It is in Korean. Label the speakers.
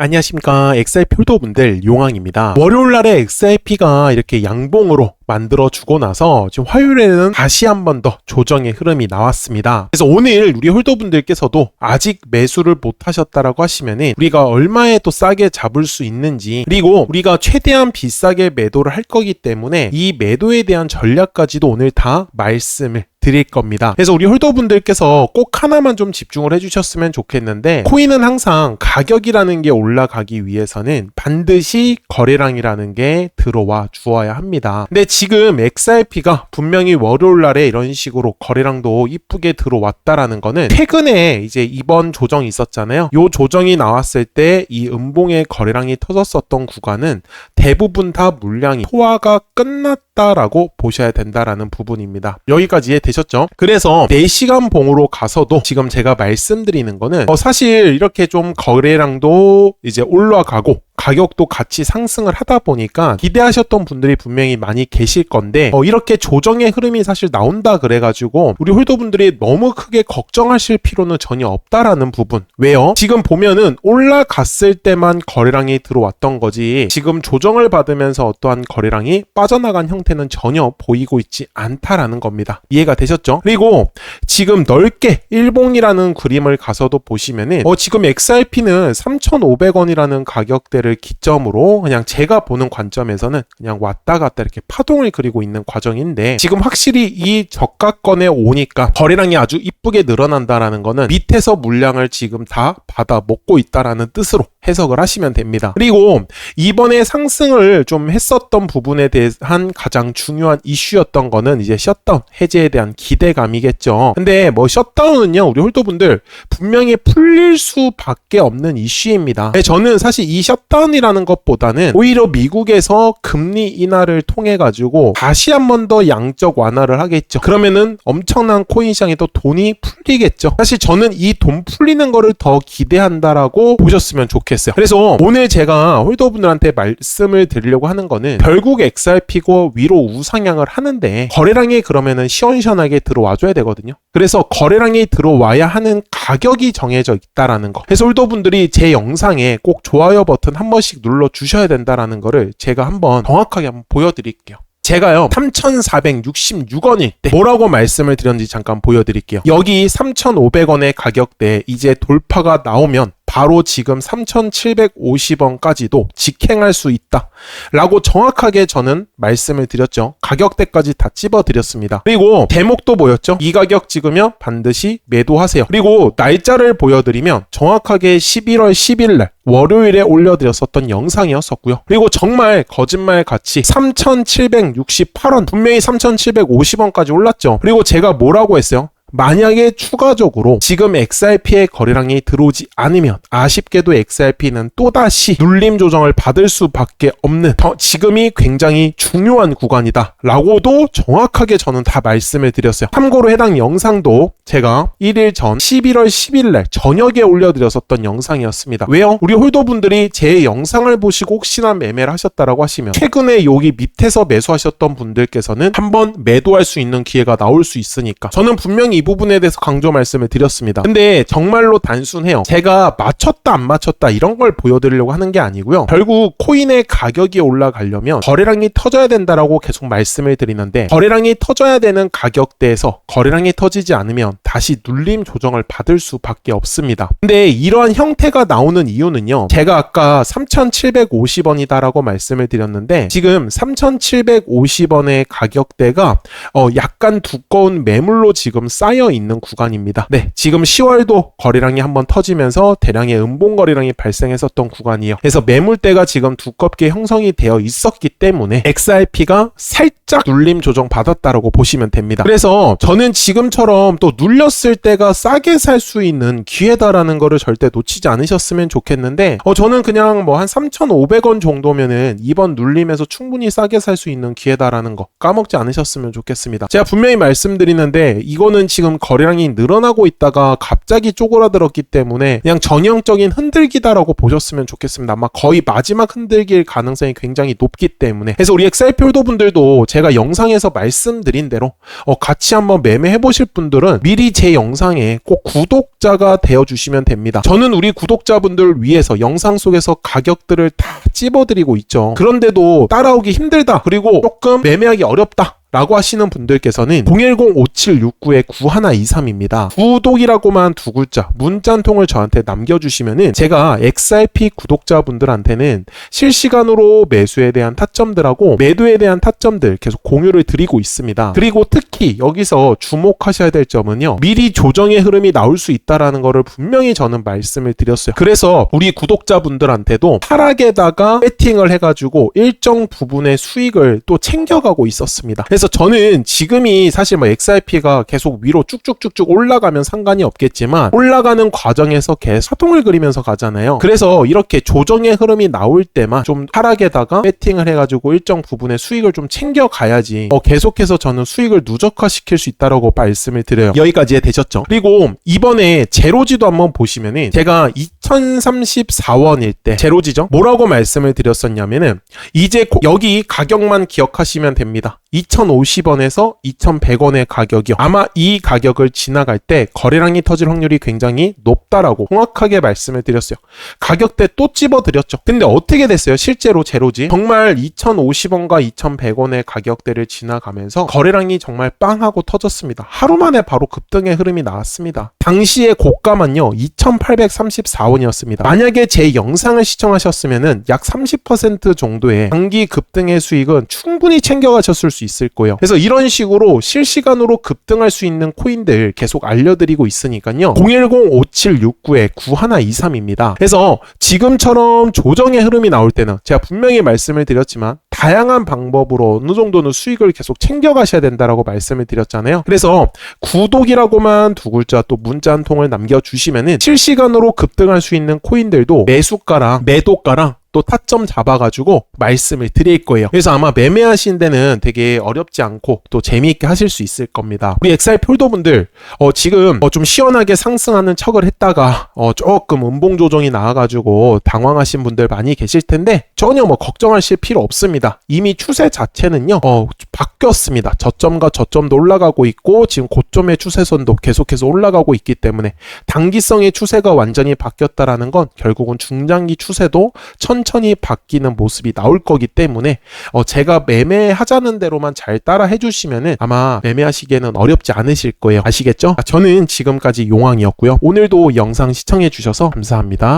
Speaker 1: 안녕하십니까. XRP 홀더분들 용왕입니다. 월요일 날에 XRP가 이렇게 양봉으로 만들어 주고 나서 지금 화요일에는 다시 한 번 더 조정의 흐름이 나왔습니다. 그래서 오늘 우리 홀더분들께서도 아직 매수를 못 하셨다라고 하시면은 우리가 얼마에 또 싸게 잡을 수 있는지 그리고 우리가 최대한 비싸게 매도를 할 거기 때문에 이 매도에 대한 전략까지도 오늘 다 말씀을 드릴 겁니다. 그래서 우리 홀더분들께서 꼭 하나만 좀 집중을 해주셨으면 좋겠는데 코인은 항상 가격이라는 게 올라가기 위해서는 반드시 거래량이라는 게 들어와 주어야 합니다. 근데 지금 XRP가 분명히 월요일 날에 이런 식으로 거래량도 이쁘게 들어왔다라는 거는 최근에 이제 이번 조정이 있었잖아요. 요 조정이 나왔을 때 이 음봉의 거래량이 터졌었던 구간은 대부분 다 물량이 소화가 끝났 다라고 보셔야 된다라는 부분입니다. 여기까지 이해되셨죠? 그래서 4시간 봉으로 가서도 지금 제가 말씀드리는 거는 어, 사실 이렇게 좀 거래량도 이제 올라가고 가격도 같이 상승을 하다 보니까 기대하셨던 분들이 분명히 많이 계실 건데 어, 이렇게 조정의 흐름이 사실 나온다 그래가지고 우리 홀더분들이 너무 크게 걱정하실 필요는 전혀 없다라는 부분 왜요? 지금 보면은 올라갔을 때만 거래량이 들어왔던 거지 지금 조정을 받으면서 어떠한 거래량이 빠져나간 형태 는 전혀 보이고 있지 않다라는 겁니다 이해가 되셨죠? 그리고 지금 넓게 일봉이라는 그림을 가서도 보시면은 어, 지금 XRP는 3,500원이라는 가격대를 기점으로 그냥 제가 보는 관점에서는 그냥 왔다 갔다 이렇게 파동을 그리고 있는 과정인데 지금 확실히 이 저가권에 오니까 거래량이 아주 이쁘게 늘어난다라는 거는 밑에서 물량을 지금 다 받아 먹고 있다라는 뜻으로 해석을 하시면 됩니다. 그리고 이번에 상승을 좀 했었던 부분에 대한 가장 중요한 이슈였던 거는 이제 셧다운 해제에 대한 기대감이겠죠. 근데 뭐 셧다운은요 우리 홀더분들 분명히 풀릴 수밖에 없는 이슈입니다. 네, 저는 사실 이 셧다운이라는 것보다는 오히려 미국에서 금리 인하를 통해 가지고 다시 한 번 더 양적 완화를 하겠죠. 그러면은 엄청난 코인 시장에 또 돈이 풀리겠죠. 사실 저는 이 돈 풀리는 거를 더 기대한다라고 보셨으면 좋겠어요. 그래서 오늘 제가 홀더분들한테 말씀을 드리려고 하는 거는 결국 XRP고 위로 우상향을 하는데 거래량이 그러면은 시원시원하게 들어와줘야 되거든요. 그래서 거래량이 들어와야 하는 가격이 정해져 있다라는 거. 그래서 홀더분들이 제 영상에 꼭 좋아요 버튼 한 번씩 눌러 주셔야 된다라는 거를 제가 한번 정확하게 한번 보여드릴게요. 제가요 3,466원일 때 뭐라고 말씀을 드렸는지 잠깐 보여드릴게요. 여기 3,500원의 가격대 이제 돌파가 나오면 바로 지금 3,750원까지도 직행할 수 있다. 라고 정확하게 저는 말씀을 드렸죠. 가격대까지 다 찝어 드렸습니다. 그리고 대목도 보였죠. 이 가격 찍으면 반드시 매도하세요. 그리고 날짜를 보여드리면 정확하게 11월 10일 날 월요일에 올려드렸었던 영상이었었고요. 그리고 정말 거짓말 같이 3,768원 분명히 3,750원까지 올랐죠. 그리고 제가 뭐라고 했어요? 만약에 추가적으로 지금 XRP의 거래량이 들어오지 않으면 아쉽게도 XRP는 또다시 눌림 조정을 받을 수밖에 없는 더 지금이 굉장히 중요한 구간이다 라고도 정확하게 저는 다 말씀을 드렸어요 참고로 해당 영상도 제가 1일 전 11월 10일 날 저녁에 올려드렸었던 영상이었습니다 왜요? 우리 홀더분들이 제 영상을 보시고 혹시나 매매를 하셨다라고 하시면 최근에 여기 밑에서 매수하셨던 분들께서는 한번 매도할 수 있는 기회가 나올 수 있으니까 저는 분명히 이 부분에 대해서 강조 말씀을 드렸습니다. 근데 정말로 단순해요. 제가 맞췄다 안 맞췄다 이런 걸 보여드리려고 하는 게 아니고요. 결국 코인의 가격이 올라가려면 거래량이 터져야 된다라고 계속 말씀을 드리는데 거래량이 터져야 되는 가격대에서 거래량이 터지지 않으면 다시 눌림 조정을 받을 수밖에 없습니다. 근데 이러한 형태가 나오는 이유는요. 제가 아까 3,750원이다라고 말씀을 드렸는데 지금 3,750원의 가격대가 어 약간 두꺼운 매물로 지금 쌓 쌓여 있는 구간입니다. 네, 지금 10월도 거래량이 한번 터지면서 대량의 음봉 거래량이 발생했었던 구간이에요. 그래서 매물대가 지금 두껍게 형성이 되어 있었기 때문에 XRP가 살짝 눌림 조정 받았다라고 보시면 됩니다. 그래서 저는 지금처럼 또 눌렸을 때가 싸게 살 수 있는 기회다라는 거를 절대 놓치지 않으셨으면 좋겠는데 어 저는 그냥 뭐 한 3,500원 정도면은 이번 눌림에서 충분히 싸게 살 수 있는 기회다라는 거 까먹지 않으셨으면 좋겠습니다. 제가 분명히 말씀드리는데 이거는 지금 거래량이 늘어나고 있다가 갑자기 쪼그라들었기 때문에 그냥 전형적인 흔들기다라고 보셨으면 좋겠습니다. 아마 거의 마지막 흔들기일 가능성이 굉장히 높기 때문에 그래서 우리 XRP 홀더분들도 제가 영상에서 말씀드린 대로 어, 같이 한번 매매해 보실 분들은 미리 제 영상에 꼭 구독자가 되어 주시면 됩니다. 저는 우리 구독자분들 위해서 영상 속에서 가격들을 다 찝어드리고 있죠. 그런데도 따라오기 힘들다. 그리고 조금 매매하기 어렵다. 라고 하시는 분들께서는 010-5769의 9123입니다. 구독이라고만 두 글자 문자 한 통을 저한테 남겨주시면은 제가 XRP 구독자분들한테는 실시간으로 매수에 대한 타점들하고 매도에 대한 타점들 계속 공유를 드리고 있습니다. 그리고 특히 여기서 주목하셔야 될 점은요. 미리 조정의 흐름이 나올 수 있다라는 거를 분명히 저는 말씀을 드렸어요. 그래서 우리 구독자분들한테도 하락에다가 배팅을 해가지고 일정 부분의 수익을 또 챙겨가고 있었습니다. 그래서 저는 지금이 사실 뭐 XRP가 계속 위로 쭉쭉쭉쭉 올라가면 상관이 없겠지만 올라가는 과정에서 계속 사통을 그리면서 가잖아요. 그래서 이렇게 조정의 흐름이 나올 때만 좀 하락에다가 배팅을 해가지고 일정 부분의 수익을 좀 챙겨가야지 어, 계속해서 저는 수익을 누적화시킬 수 있다라고 말씀을 드려요. 여기까지 되셨죠? 그리고 이번에 제로지도 한번 보시면은 제가 2034원일 때 제로지죠? 뭐라고 말씀을 드렸었냐면은 이제 고- 여기 가격만 기억하시면 됩니다. 2,050원에서 2,100원의 가격이요. 아마 이 가격을 지나갈 때 거래량이 터질 확률이 굉장히 높다라고 정확하게 말씀을 드렸어요. 가격대 또 찝어드렸죠. 근데 어떻게 됐어요? 실제로 제로지. 정말 2,050원과 2,100원의 가격대를 지나가면서 거래량이 정말 빵 하고 터졌습니다. 하루 만에 바로 급등의 흐름이 나왔습니다. 당시의 고가만요. 2,834원이었습니다. 만약에 제 영상을 시청하셨으면은 약 30% 정도의 단기 급등의 수익은 충분히 챙겨가셨을 수 있을 거예요. 그래서 이런 식으로 실시간으로 급등할 수 있는 코인들 계속 알려드리고 있으니까요. 010-5769의 9123입니다. 그래서 지금처럼 조정의 흐름이 나올 때는 제가 분명히 말씀을 드렸지만 다양한 방법으로 어느 정도는 수익을 계속 챙겨가셔야 된다라고 말씀을 드렸잖아요. 그래서 구독이라고만 두 글자 또 문자 한 통을 남겨주시면은 실시간으로 급등할 수 있는 코인들도 매수가랑 매도가랑 또 타점 잡아가지고 말씀을 드릴 거예요. 그래서 아마 매매하신 데는 되게 어렵지 않고 또 재미있게 하실 수 있을 겁니다. 우리 XR 폴더분들 어, 지금 어, 좀 시원하게 상승하는 척을 했다가 어, 조금 음봉 조정이 나와가지고 당황하신 분들 많이 계실 텐데 전혀 뭐 걱정하실 필요 없습니다. 이미 추세 자체는요 어, 바뀌었습니다. 저점과 저점도 올라가고 있고 지금 고점의 추세선도 계속해서 올라가고 있기 때문에 단기성의 추세가 완전히 바뀌었다라는 건 결국은 중장기 추세도 천 천히 바뀌는 모습이 나올 거기 때문에 어, 제가 매매하자는 대로만 잘 따라 해주시면은 아마 매매하시기에는 어렵지 않으실 거예요. 아시겠죠? 아, 저는 지금까지 용왕이었고요. 오늘도 영상 시청해 주셔서 감사합니다.